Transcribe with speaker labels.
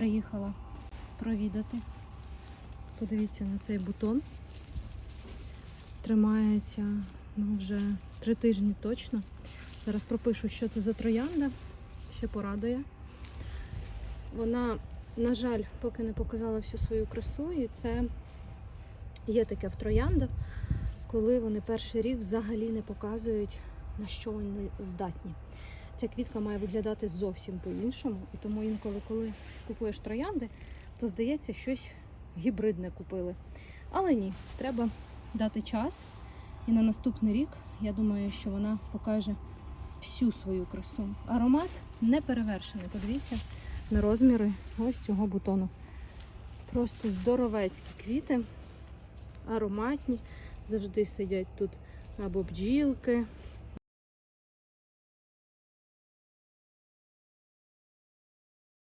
Speaker 1: приїхала провідати. Подивіться на цей бутон. Тримається ну, вже три тижні точно. Зараз пропишу, що це за троянда. Ще порадує. Вона, на жаль, поки не показала всю свою красу, і це є таке в трояндах, коли вони перший рік взагалі не показують, на що вони здатні. Ця квітка має виглядати зовсім по-іншому, і тому інколи, коли купуєш троянди, то здається, щось гібридне купили. Але ні, треба дати час. І на наступний рік я думаю, що вона покаже всю свою красу. Аромат не перевершений. Подивіться на розміри ось цього бутону. Просто здоровецькі квіти, ароматні. Завжди сидять тут або бджілки,